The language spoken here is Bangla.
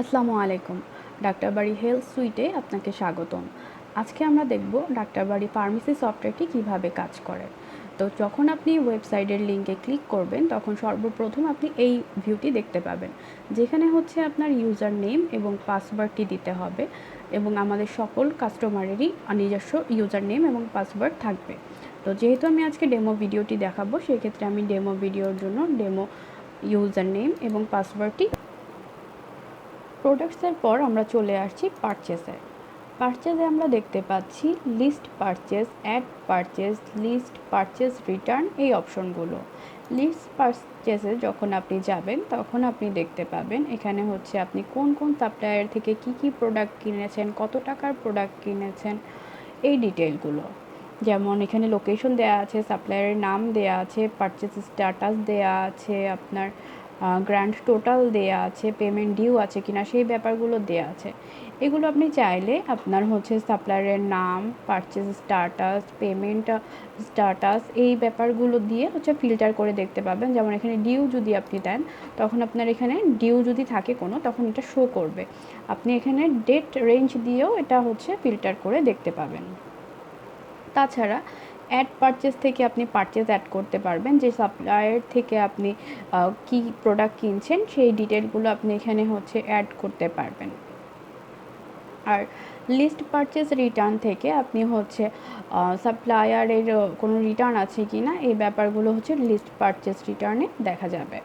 আসসালামু আলাইকুম। ডাক্তারবাড়ি হেলথ সুইটে আপনাকে স্বাগতম। আজকে আমরা দেখব ডাক্তারবাড়ি ফার্মেসি সফটওয়্যারটি কীভাবে কাজ করে। তো যখন আপনি ওয়েবসাইটের লিঙ্কে ক্লিক করবেন, তখন সর্বপ্রথম আপনি এই ভিউটি দেখতে পাবেন, যেখানে হচ্ছে আপনার ইউজার নেম এবং পাসওয়ার্ডটি দিতে হবে এবং আমাদের সকল কাস্টমারেরই নিজস্ব ইউজার নেম এবং পাসওয়ার্ড থাকবে। তো যেহেতু আমি আজকে ডেমো ভিডিওটি দেখাবো, সেক্ষেত্রে আমি ডেমো ভিডিওর জন্য ডেমো ইউজার নেম এবং পাসওয়ার্ডটি প্রোডাক্টসের পর আমরা চলে আসছি পারচেসে পারচেসে আমরা দেখতে পাচ্ছি list purchase add purchase list purchase return এই অপশনগুলো। লিস্ট পারচেসে যখন আপনি যাবেন, তখন আপনি দেখতে পাবেন এখানে হচ্ছে আপনি কোন কোন সাপ্লায়ার থেকে কি কি প্রোডাক্ট কিনেছেন, কত টাকার প্রোডাক্ট কিনেছেন, এই ডিটেলগুলো যেমন এখানে লোকেশন দেওয়া আছে সাপ্লায়ারের নাম দেওয়া আছে পারচেস স্ট্যাটাস দেওয়া আছে, আপনার গ্র্যান্ড টোটাল দেয়া আছে পেমেন্ট ডিউ আছে কিনা সেই ব্যাপারগুলো দেয়া আছে। এগুলো আপনি চাইলে আপনার হচ্ছে সাপ্লায়ারের নাম পারচেস স্টাটাস পেমেন্ট স্টাটাস এই ব্যাপারগুলো দিয়ে হচ্ছে ফিল্টার করে দেখতে পাবেন। যেমন এখানে ডিউ যদি আপনি দেন, তখন আপনার এখানে ডিউ যদি থাকে কোনো, তখন এটা শো করবে। আপনি এখানে ডেট রেঞ্জ দিয়েও এটা হচ্ছে ফিল্টার করে দেখতে পাবেন। তাছাড়া অ্যাড পারচেস থেকে আপনি পারচেস অ্যাড করতে পারবেন। যে সাপ্লায়ার থেকে আপনি কি প্রোডাক্ট কিনছেন, সেই ডিটেলগুলো আপনি এখানে হচ্ছে অ্যাড করতে পারবেন। আর লিস্ট পারচেস রিটার্ন থেকে আপনি হচ্ছে সাপ্লায়ারের কোনো রিটার্ন আছে কি না এই ব্যাপারগুলো হচ্ছে লিস্ট পারচেস রিটার্নে দেখা যাবে।